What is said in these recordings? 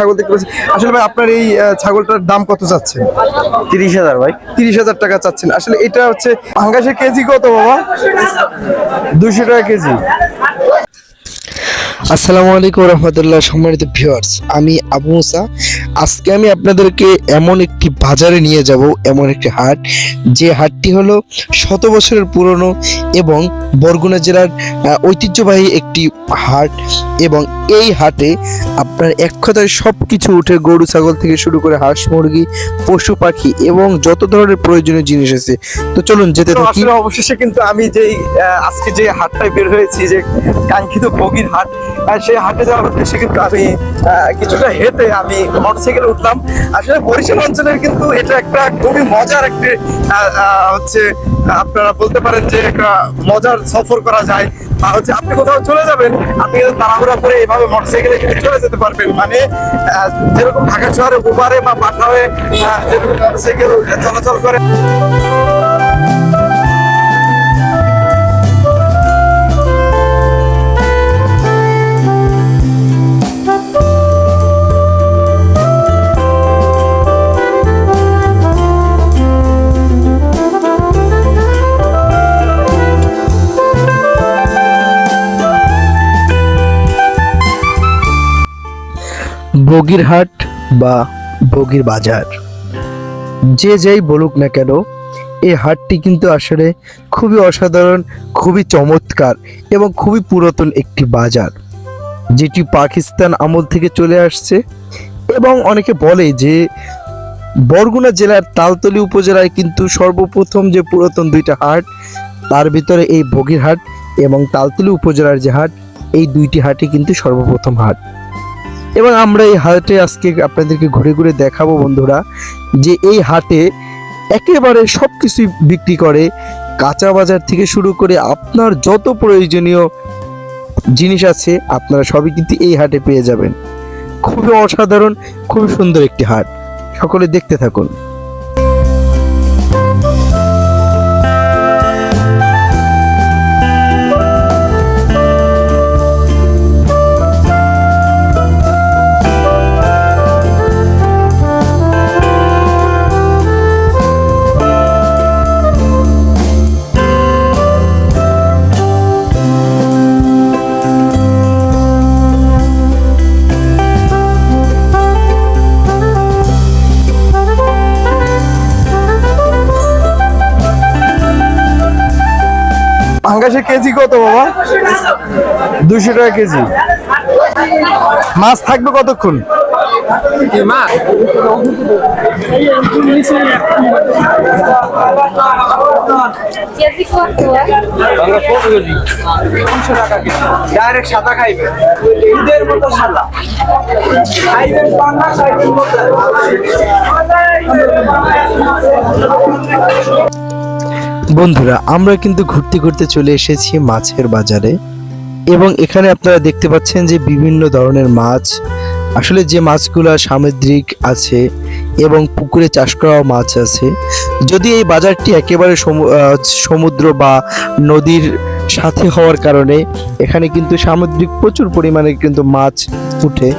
ছাগল দেখতে পাচ্ছি। আসলে ভাই আপনার এই ছাগলটার দাম কত চাচ্ছেন? তিরিশ হাজার ভাই। তিরিশ হাজার টাকা চাচ্ছেন। আসলে এটা হচ্ছে পাঙ্গাসের কেজি কত বাবা? দুশো টাকা কেজি। আসসালামু আলাইকুম রহমতুল্লাহ সম্মানিত ভিউয়ার্স আমি আবু মুসা। আজকে আমি আপনাদেরকে এমন একটি বাজারে নিয়ে যাব এমন একটি হাট যে হাটটি হলো শত বছরের পুরনো এবং বরগুনা জেলার ঐতিহ্যবাহী একটি হাট এবং এই হাটে আপনার এক কথায় সব কিছু উঠে গরু ছাগল থেকে শুরু করে হাঁস মুরগি পশু পাখি এবং যত ধরনের প্রয়োজনীয় জিনিস আছে। তো চলুন যেতে থাকি। অবশেষে কিন্তু আমি যেই আজকে যে হাটটায় বের হয়েছি যে কাঙ্ক্ষিত বগির হাট সেই হাটে যাওয়ার উদ্দেশ্যে কিন্তু আমি কিছুটা হেঁটে আমি মোটরসাইকেলে উঠলাম। আসলে বরিশাল অঞ্চলের কিন্তু এটা একটা খুবই মজার একটি হচ্ছে, আপনারা বলতে পারেন যে একটা মজার সফর করা যায়। বা হচ্ছে আপনি কোথাও চলে যাবেন, আপনি কিন্তু তাড়াহুড়া করে এভাবে মোটরসাইকেলে কিন্তু চলে যেতে পারবেন। মানে যেরকম ঢাকা শহরে উবারে বা পাঠাওয়ে যেরকম মোটরসাইকেল চলাচল করে। বগিরহাট বা বগির বাজার। যে যেই বলুক না কেন, এই হাটটি কিন্তু আসলে খুবই অসাধারণ, খুবই চমৎকার এবং খুবই পুরাতন একটি বাজার, যেটি পাকিস্তান আমল থেকে চলে আসছে এবং অনেকে বলে যে বরগুনা জেলার তালতলি উপজেলায় কিন্তু সর্বপ্রথম যে পুরাতন দুইটা হাট, তার ভিতরে এই বগিরহাট এবং তালতলি উপজেলার যে হাট, এই দুইটি হাটই কিন্তু সর্বপ্রথম হাট। এবং আমরা এই হাটে আজকে আপনাদেরকে ঘুরে ঘুরে দেখাবো বন্ধুরা যে এই হাটে একেবারে সব কিছুই বিক্রি করে, কাঁচা বাজার থেকে শুরু করে আপনার যত প্রয়োজনীয় জিনিস আছে, আপনারা সবই কিন্তু এই হাটে পেয়ে যাবেন। খুবই অসাধারণ, খুবই সুন্দর একটি হাট। সকলে দেখতে থাকুন। পাঙ্গাসের কেজি কত বাবা? দুশো টাকা কেজি। মাছ থাকবে কতক্ষণ? ডাইরেক্ট সাদা খাইবে। মতো সাদা। খাইবেন বন্ধুরা, আমরা কিন্তু ঘুরতে ঘুরতে চলে এসেছি মাছের বাজারে এবং এখানে আপনারা দেখতে পাচ্ছেন যে বিভিন্ন ধরনের মাছ, আসলে যে মাছগুলো সামুদ্রিক আছে এবং পুকুরে চাষ করা মাছ আছে। যদি এই বাজারটি একেবারে সমু- সমুদ্র বা নদীর সাথে হওয়ার কারণে এখানে কিন্তু সামুদ্রিক প্রচুর পরিমাণে কিন্তু মাছ উঠে।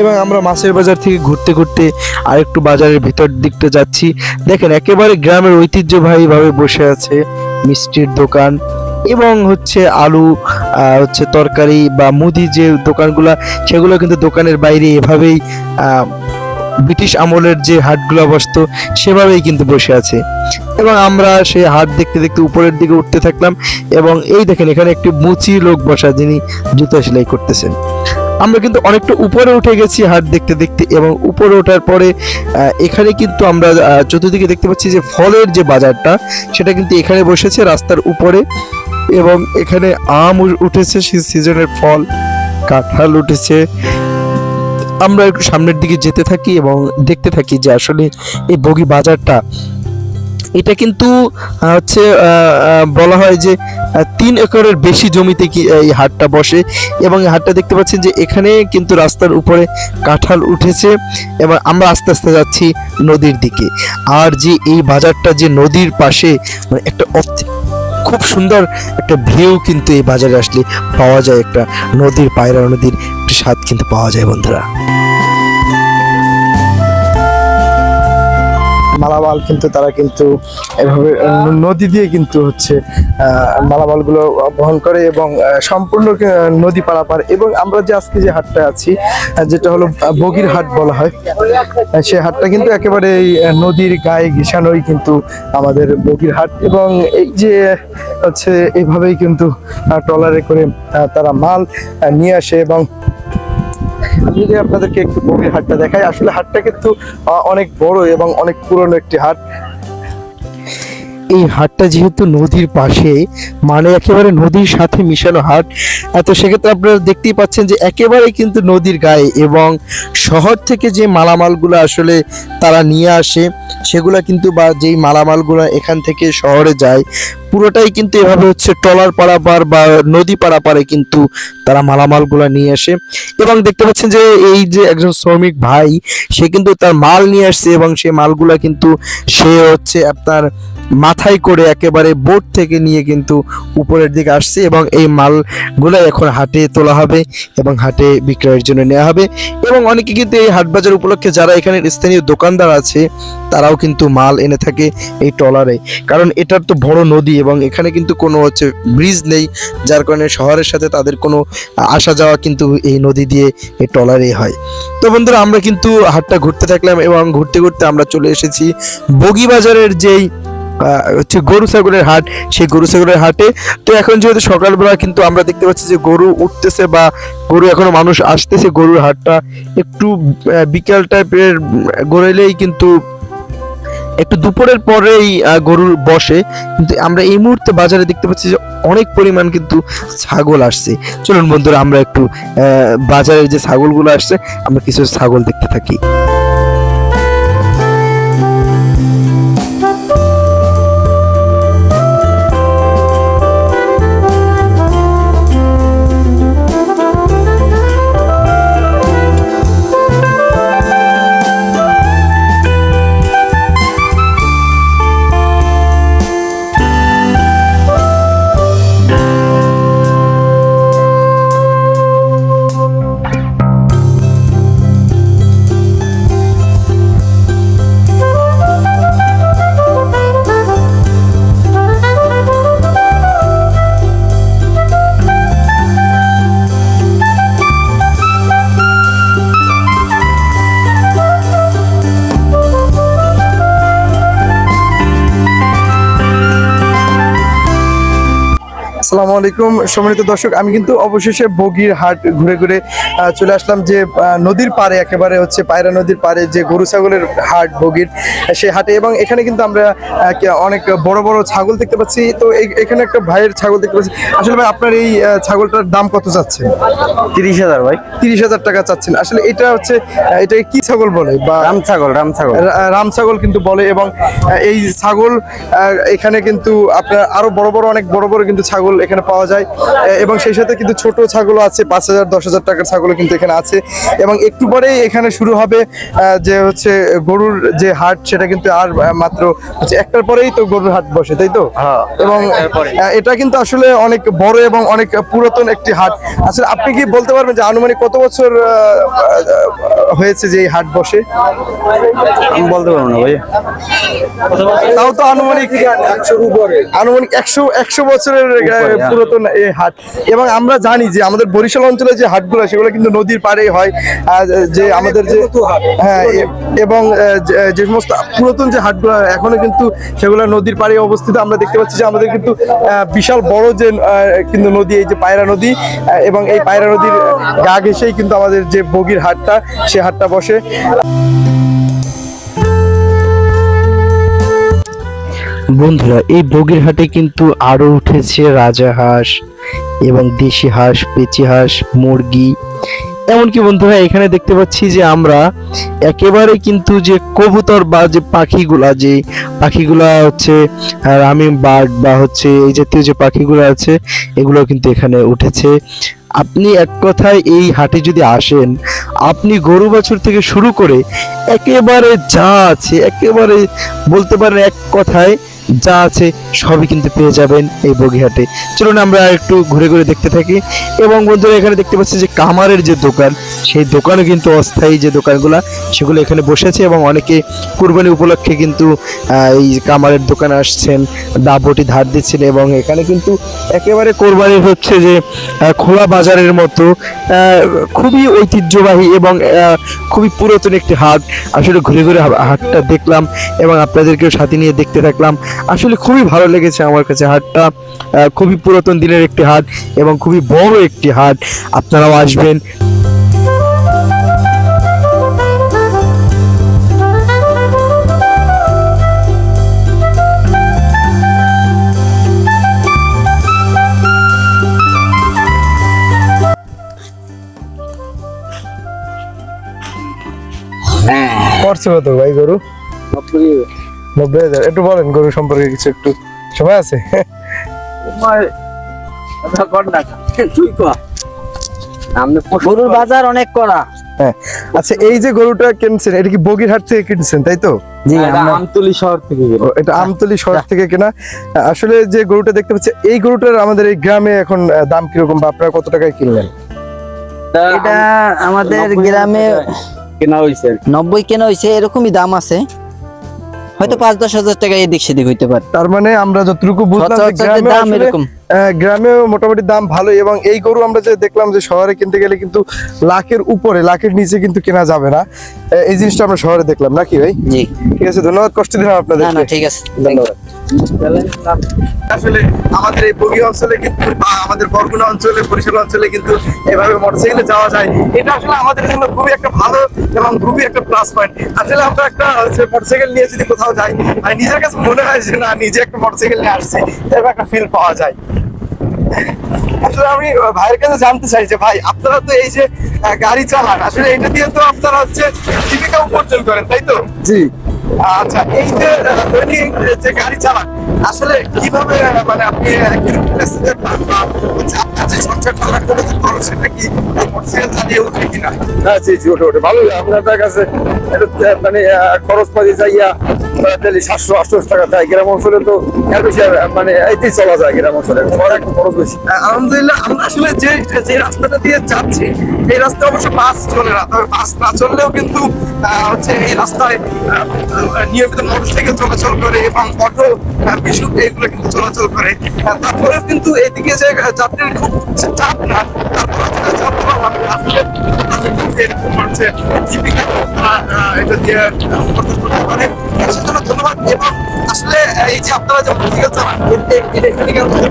এবং আমরা মাছের বাজার থেকে ঘুরতে ঘুরতে আরেকটু বাজারের ভিতর দিকটা যাচ্ছি। দেখেন, একেবারে গ্রামের ঐতিহ্যবাহী ভাবে বসে আছে মিষ্টির দোকান এবং হচ্ছে আলু হচ্ছে তরকারি বা মুদি যে দোকানগুলা, সেগুলো কিন্তু দোকানের বাইরে এভাবেই ব্রিটিশ আমলের যে হাটগুলো বসতো সেভাবেই কিন্তু বসে আছে। এবং আমরা সেই হাট দেখতে দেখতে উপরের দিকে উঠতে থাকলাম এবং এই দেখেন, এখানে একটি মুচি লোক বসা যিনি জুতা সেলাই করতেছেন। আমরা কিন্তু অনেকটা উপরে উঠে গেছি হাট দেখতে দেখতে এবং উপরে ওঠার পরে এখানে কিন্তু আমরা চতুর্দিকে দেখতে পাচ্ছি যে ফলের যে বাজারটা, সেটা কিন্তু এখানে বসেছে রাস্তার উপরে এবং এখানে আম উঠেছে সিজনের ফল, কাঁঠাল উঠেছে। আমরা একটু সামনের দিকে যেতে থাকি এবং দেখতে থাকি যে আসলে এই বগি বাজারটা এটা কিন্তু হচ্ছে বলা হয় যে তিন একরের বেশি জমিতে কি, এই হাটটা বসে। এবং এই হাটটা দেখতে পাচ্ছেন যে, এখানে কিন্তু রাস্তার উপরে কাঁঠাল উঠেছে এবং আমরা আস্তে আস্তে যাচ্ছি নদীর দিকে। আর যে এই বাজারটা যে নদীর পাশে মানে একটা অত- খুব সুন্দর একটা ভিউ কিন্তু এই বাজারে আসলে পাওয়া যায় একটা নদীর পায়রা নদীর একটা স্বাদ কিন্তু পাওয়া যায় বন্ধুরা। মালামাল কিন্তু তারা কিন্তু এভাবে নদী দিয়ে কিন্তু হচ্ছে মালামালগুলো বহন করে এবং সম্পূর্ণ নদী পারাপার। এবং আমরা যে আজকে যে হাটটা আছি যেটা হলো বগির হাট বলা হয় সে হাটটা কিন্তু একেবারে এই নদীর গায়ে ঘেসানোই কিন্তু আমাদের বগির হাট। এবং এই যে, হচ্ছে এইভাবেই কিন্তু ট্রলারে করে তারা মাল নিয়ে আসে এবং যদি আপনাদেরকে একটু বগির হাটটা দেখাই, আসলে হাটটা কিন্তু অনেক বড় এবং অনেক পুরনো একটি হাট। এই হাটটা যেহেতু নদীর পাশে মানে একেবারে নদীর সাথে মিশানো হাট তো সেক্ষেত্রে আপনারা দেখতেই পাচ্ছেন যে একেবারে কিন্তু নদীর গায়ে এবং শহর থেকে যে মালামালগুলো আসলে তারা নিয়ে আসে, সেগুলো কিন্তু বা যেই মালামালগুলো এখান থেকে শহরে যায় পুরোটাই কিন্তু এভাবে হচ্ছে ট্রলার পারাপার বা নদী পারাপারে কিন্তু তারা মালামালগুলো নিয়ে আসে। এবং দেখতে পাচ্ছেন যে এই যে একজন শ্রমিক ভাই, সে কিন্তু তার মাল নিয়ে আসছে এবং সেই মালগুলা কিন্তু সে হচ্ছে আপনার মাথায় করে একেবারে বোট থেকে নিয়ে কিন্তু উপরের দিকে আসছে এবং এই মালগুলো এখন হাটে তোলা হবে এবং হাটে বিক্রয়ের জন্য নেওয়া হবে। এবং অনেকে কিন্তু এই হাট বাজার উপলক্ষে যারা এখানে স্থানীয় দোকানদার আছে, তারাও কিন্তু মাল এনে থাকে এই ট্রলারে। কারণ এটার তো বড় নদী এবং এখানে কিন্তু কোনো হচ্ছে ব্রিজ নেই, যার কারণে শহরের সাথে তাদের কোনো আসা যাওয়া কিন্তু এই নদী দিয়ে এই ট্রলারে হয়। তো বন্ধুরা, আমরা কিন্তু হাটটা ঘুরতে থাকলাম এবং ঘুরতে ঘুরতে আমরা চলে এসেছি বগিবাজারের যেই হচ্ছে গরু ছাগলের হাট, সেই গরু ছাগলের হাটে। তো এখন যেহেতু সকালবেলা কিন্তু আমরা দেখতে পাচ্ছি যে গরু উঠতেছে বা গরু এখনও মানুষ আসতেছে, গরুর হাটটা একটু বিকাল টাইপের গড়েলেই কিন্তু একটু দুপুরের পরেই গরুর বসে। কিন্তু আমরা এই মুহূর্তে বাজারে দেখতে পাচ্ছি যে অনেক পরিমাণ কিন্তু ছাগল আসছে। চলুন বন্ধুরা, আমরা একটু বাজারের যে ছাগলগুলো আসছে, আমরা কিছু ছাগল দেখতে থাকি। আলাইকুম। সম্মানিত দর্শক আমি কিন্তু অবশেষে বগির হাট ঘুরে ঘুরে চলে আসলাম যে নদীর পাড়ে একেবারে হচ্ছে পায়রা নদীর পাড়ে যে গরু ছাগলের হাট বগির সেই হাটে। এবং এখানে কিন্তু আমরা অনেক বড় বড় ছাগল দেখতে পাচ্ছি। তো এখানে একটা ভাইয়ের ছাগল দেখতে পাচ্ছি। আসলে ভাই আপনার এই ছাগলটার দাম কত চাচ্ছেন? তিরিশ হাজার ভাই। তিরিশ হাজার টাকা চাচ্ছেন। আসলে এটা হচ্ছে এটাকে কি ছাগল বলে? বা রাম ছাগল রাম ছাগল। রাম ছাগল কিন্তু বলে। এবং এই ছাগল এখানে কিন্তু আপনার আরও বড় বড় অনেক বড় বড় কিন্তু ছাগল এখানে পাওয়া যায়। এবং সেই সাথে কিন্তু ছোট ছাগলও আছে পাঁচ হাজার দশ হাজার টাকার ছাগলও কিন্তু এখানে আছে। এবং একটু পরেই এখানে শুরু হবে যে হচ্ছে গরুর যে হাট সেটা কিন্তু আর মাত্র হচ্ছে একটার পরেই তো গরুর হাট বসে তাই তো? হ্যাঁ। এবং এটা কিন্তু আসলে অনেক বড় এবং অনেক পুরাতন একটি হাট। আসলে আপনি কি বলতে পারবেন যে আনুমানিক কত বছর হয়েছে যে এই হাট বসে? আমি বলতে পারব না ভাই তাও তো আনুমানিক আনুমানিক একশো একশো বছরের আহ, হ্যাঁ। এই হাট। এবং আমরা জানি যে আমাদের বরিশাল অঞ্চলে যে হাটগুলো সেগুলো কিন্তু নদীর পাড়েই হয়। যে আমাদের যে হ্যাঁ এবং যে- সমস্ত পুরাতন যে হাটগুলো এখনও কিন্তু সেগুলো নদীর পাড়ে অবস্থিত। আমরা দেখতে পাচ্ছি যে আমাদের কিন্তু আহ, বিশাল বড় যে কিন্তু নদী এই যে পায়রা নদী এবং এই পায়রা নদীর গা ঘেসেই কিন্তু আমাদের যে বগির হাটটা সে হাটটা বসে। বন্ধুরা, এই বগিরহাটে কিন্তু আরও উঠেছে রাজা হাঁস এবং দেশি হাঁস, পেঁচি হাঁস, মুরগি। এমনকি বন্ধুরা, এখানে দেখতে পাচ্ছি যে আমরা একেবারে কিন্তু যে কবুতর বা যে পাখিগুলা যে পাখিগুলা হচ্ছে রামিং বার্ড বা হচ্ছে এই জাতীয় যে পাখিগুলো আছে, এগুলো কিন্তু এখানে উঠেছে। আপনি এক কথায় এই হাটে যদি আসেন, আপনি গরু বাছুর থেকে শুরু করে একেবারে যা আছে, একেবারে বলতে পারেন এক কথায় যা আছে সবই কিন্তু পেয়ে যাবেন এই বগিহাটে। চলুন আমরা একটু ঘুরে ঘুরে দেখতে থাকি। এবং বন্ধুরা, এখানে দেখতে পাচ্ছি যে কামারের যে দোকান, সেই দোকানও কিন্তু অস্থায়ী যে দোকানগুলো, সেগুলো এখানে বসেছে এবং অনেকে কুরবানি উপলক্ষে কিন্তু এই কামারের দোকানে আসছেন দাবটি ধার দিচ্ছেন এবং এখানে কিন্তু একেবারে কোরবানি হচ্ছে যে খোলা বাজারের মতো খুবই ঐতিহ্যবাহী এবং খুবই পুরাতন একটি হাট। আসলে ঘুরে ঘুরে হাটটা দেখলাম এবং আপনাদেরকেও সাথে নিয়ে দেখতে থাকলাম। আসলে খুবই ভালো লেগেছে আমার কাছে হাটটা খুবই পুরাতন দিনের একটি হাট এবং খুবই বড় একটি হাট আপনারাও আসবেন। পড়ছে কত ভাই গরু? নব্বই হাজার। একটু বলেন গরু সম্পর্কে কিছু একটু। সময় আছে? গরুর বাজার অনেক করা। হ্যাঁ। আচ্ছা এই যে গরুটা কিনছেন এটা কি বগিরহাট থেকে কিনছেন তাই তো? জি এটা আমরা আমতলি শহর থেকে এটা আমতলি শহর থেকে কেনা। আসলে যে গরুটা দেখতে পাচ্ছি এই গরুটার আমাদের এই গ্রামে এখন দাম কীরকম বা আপনারা কত টাকায় কিনলেন? এটা আমাদের গ্রামে কেনা হয়েছে নব্বই কেনা হয়েছে এরকমই দাম আছে। হয়তো পাঁচ দশ হাজার টাকা এদিক সেদিক হইতে পারে। তার মানে আমরা যতটুকু বুঝলাম এরকম গ্রামে দাম এরকম। মোটামুটি দাম ভালো এবং এই গরু আমরা যে দেখলাম যে শহরে কিনতে গেলে কিন্তু লাখের উপরে লাখের নিচে কিন্তু কেনা যাবে না। এই জিনিসটা আমরা শহরে দেখলাম নাকি ভাই? জি। ঠিক আছে ধন্যবাদ কষ্ট দিলাম আপনাদের ঠিক আছে। ধন্যবাদ। আসলে আমাদের এই বগি অঞ্চলে কিন্তু আমাদের বরগুনা অঞ্চলে, বরিশাল অঞ্চলে কিন্তু এভাবে মোটরসাইকেলে যাওয়া যায়। এটা আসলে আমাদের জন্য খুবই একটা ভালো এবং খুবই একটা প্লাস পয়েন্ট আসলে আমরা একটা মোটরসাইকেল নিয়ে যদি কোথাও যাই নিজের কাছে মনে হয় যে না নিজে একটা মোটরসাইকেল নিয়ে এরকম একটা ফিল পাওয়া যায়। আসলে আমি ভাইয়ের কাছে জানতে চাই যে, ভাই, আপনারা তো এই যে গাড়ি চালান, আসলে এটা দিয়ে তো আপনারা হচ্ছে জীবিকা উপার্জন করেন, তাই তো? জি। আচ্ছা এই যে দৈনিক যে গাড়ি চালান, আসলে কীভাবে মানে আপনি কীরকম প্যাসেঞ্জার পান বা আপনার যে করে যে সেটা কি মোটরসাইকেল চালিয়ে উঠে কিনা? হ্যাঁ জি জি, ওঠে ওঠে, ভালোই আপনার কাছে মানে খরচ পাতি যাইয়া ডেলি সাতশো, আটশো টাকা যায় গ্রাম অঞ্চলে তো মানে এইতেই চলা যায় গ্রাম অঞ্চলে। শহরে খরচ বেশি। আলহামদুলিল্লাহ, আমরা আসলে যে যে রাস্তাটা দিয়ে যাচ্ছি, এই রাস্তায় অবশ্য বাস চলে না। তবে বাস না চললেও কিন্তু হচ্ছে এই রাস্তায় নিয়মিত মোটরসাইকেল চলাচল করে এবং অটো বিশু এগুলো কিন্তু চলাচল করে। তারপরেও কিন্তু এদিকে যে যাত্রীর খুব চাপ না তারপরে চাপ এটা দিয়ে ধন্যবাদ এবং এই যে আপনারা যে চালান এতে এটা এখানে কোনো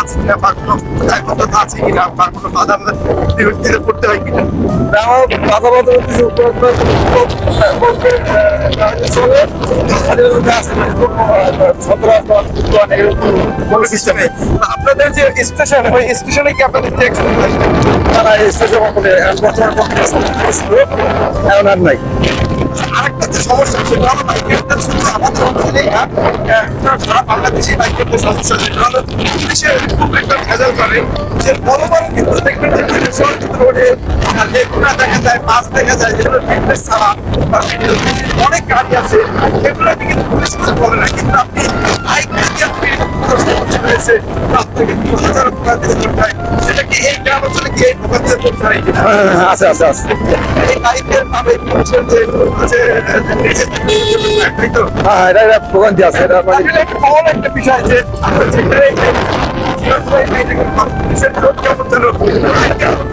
আছে কিনা বা কোনো দায়বদ্ধতা আছে কিনা বা কোনো বাধা বিরক্তিতে করতে হয় কিনা আমার বাধা বাধা কিছু চলে মধ্যে আছে কোনো সিস্টেমে আপনাদের যে স্টেশন ওই স্টেশনে কি আপনাদের ট্যাক্স তারা স্টেশন বর্তমান এখন আর নাই। আরেকটা যে সমস্যা সেটা হলো বাইকেরটা শুধু আমাদের অঞ্চলেই না সারা বাংলাদেশে সমস্যা সেটা খুব একটা ভেজাল করে যে বড় কিন্তু দেখবেন যে পুলিশের রোডে লেগুনা দেখা যায় মাছ দেখা যায়, যেগুলো ফিটনেস ছাড়া অনেক গাড়ি আছে এগুলো কিন্তু পুলিশ কিছু বলে না। কিন্তু আপনি সমস্যা হয়েছে আপনাকে দু হাজার টাকা দিতে করতে সেটা কি এই গ্রাম অঞ্চলে কি এই প্রকার দিয়ে করতে আছে আছে আছে। এই ভাবে পুলিশের যে তো হ্যাঁ এটা এটা দিয়ে আছে এটা মানে একটা একটা বিষয় যে আমরা যেখানে এই যে পুলিশের রোড কেমন যেন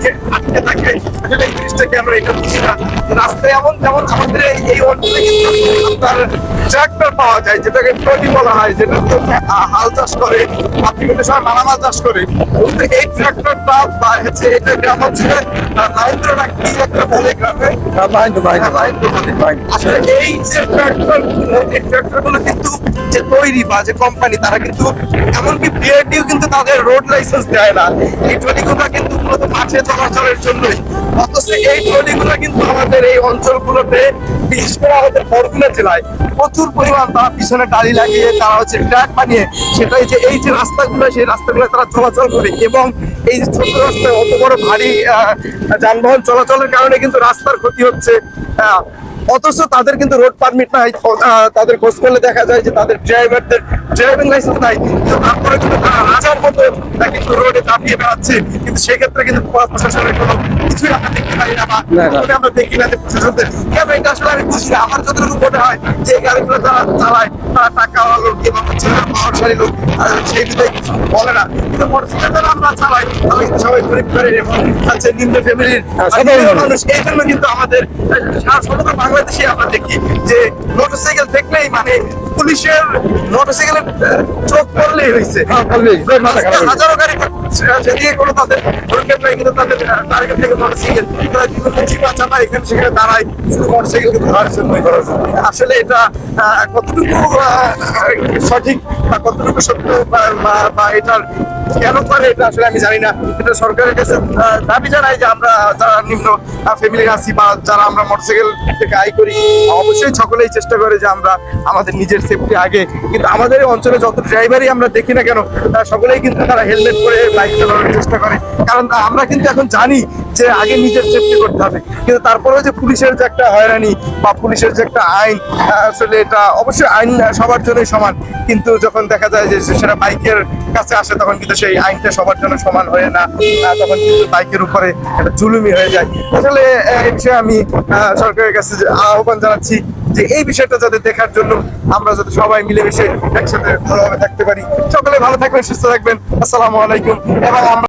যে আটকে থাকে আসলে এই জিনিসটাকে আমরা এটা বুঝি না রাস্তায় এমন যেমন আমাদের এই- এই অঞ্চলে আপনার ট্রাক্টর পাওয়া যায় যেটাকে ট্রলি বলা হয় যেটা হাল চাষ করে বা বিভিন্ন সময় মালামাল চাষ করে। কিন্তু এই ট্রাক্টরটা বা হচ্ছে এটা গ্রাম অঞ্চলে মাহেন্দ্র না কি একটা বলে গ্রামে? মাইন্ড মাইন্ড আসলে এই যে ট্রাক্টর এই ট্রাক্টরগুলো কিন্তু যে তৈরি বা যে কোম্পানি তারা কিন্তু এমনকি বিআরটিও কিন্তু তাদের রোড লাইসেন্স দেয় না। এই ট্রলিগুলো কিন্তু মূলত মাঠে চলাচলের জন্যই। অথচ এই ট্রলিগুলো কিন্তু আমাদের এই অঞ্চলগুলোতে, বিশেষ করে আমাদের বরগুনা জেলায় প্রচুর পরিমাণ তারা পিছনে গাড়ি লাগিয়ে তারা হচ্ছে ট্র্যাক বানিয়ে সেটাই যে, এই যে রাস্তাগুলো, সেই রাস্তাগুলো তারা চলাচল করে এবং এই যে ছোট রাস্তায় অত বড় ভারী যানবাহন চলাচলের কারণে কিন্তু রাস্তার ক্ষতি হচ্ছে। অথচ তাদের কিন্তু রোড পারমিট নাই। তাদের খোঁজ করলে দেখা যায় যে তাদের ড্রাইভারদের ড্রাইভিং লাইসেন্স নাই। তারপরে কিন্তু রোডে দাপিয়ে বেড়াচ্ছে কিন্তু সেক্ষেত্রে কিন্তু প্রশাসনের কোনো কিছুই আমরা দেখতে পাই না বা আমরা দেখি না যে প্রশাসনদের। কেন এটা আসলে আমি বুঝি না। আমার যতটুকু মনে হয় যে গাড়িগুলো যারা চালায় তারা টাকা লোক এবং হচ্ছে পাওয়ারশালী লোক সেই বিষয়ে কিছু বলে না। কিন্তু মোটরসাইকেল যারা আমরা চালাই তারা সবাই গরিব করে এবং হচ্ছে নিম্ন ফ্যামিলির হ্যাঁ, মানুষ। এই জন্য কিন্তু আমাদের সমগ্র বাংলাদেশে আমরা দেখি যে মোটরসাইকেল দেখলেই মানে পুলিশের মোটরসাইকেলের চোখ পড়লেই হয়েছে। হ্যাঁ, হয়েছে। হাজারো গাড়ি কোনো তাদের কিন্তু তাদের থেকে তারা এখানে সেখানে দাঁড়ায় শুধু ধরার আসলে এটা কতটুকু সঠিক বা কতটুকু সত্য বা- এটার কেন করে, এটা আসলে আমি জানি না। এটা সরকারের কাছে দাবি জানাই যে আমরা যারা নিম্ন ফ্যামিলি আছি বা যারা আমরা মোটরসাইকেল থেকে আয় করি, অবশ্যই সকলেই চেষ্টা করে যে আমরা আমাদের নিজের সেফটি আগে। কিন্তু আমাদের অঞ্চলে যত ড্রাইভারই আমরা দেখি না কেন সকলেই কিন্তু তারা হেলমেট পরে বাইক চালানোর চেষ্টা করে। কারণ আমরা কিন্তু এখন জানি যে আগে নিজের সেফটি করতে হবে। কিন্তু তারপরেও যে পুলিশের যে একটা হয়রানি বা পুলিশের যে একটা আইন আসলে এটা অবশ্যই আইন সবার জন্যই সমান। কিন্তু যখন দেখা যায় যে সেটা বাইকের কাছে আসে, তখন কিন্তু সেই আইনটা সবার জন্য সমান হয়ে না তখন কিন্তু বাইকের উপরে একটা জুলুমি হয়ে যায়। আসলে এই বিষয়ে আমি সরকারের কাছে আহ্বান জানাচ্ছি যে এই বিষয়টা যাতে দেখার জন্য আমরা যাতে সবাই মিলেমিশে একসাথে ভালোভাবে থাকতে পারি। সকলে ভালো থাকবেন, সুস্থ থাকবেন। আসসালামু আলাইকুম। এবং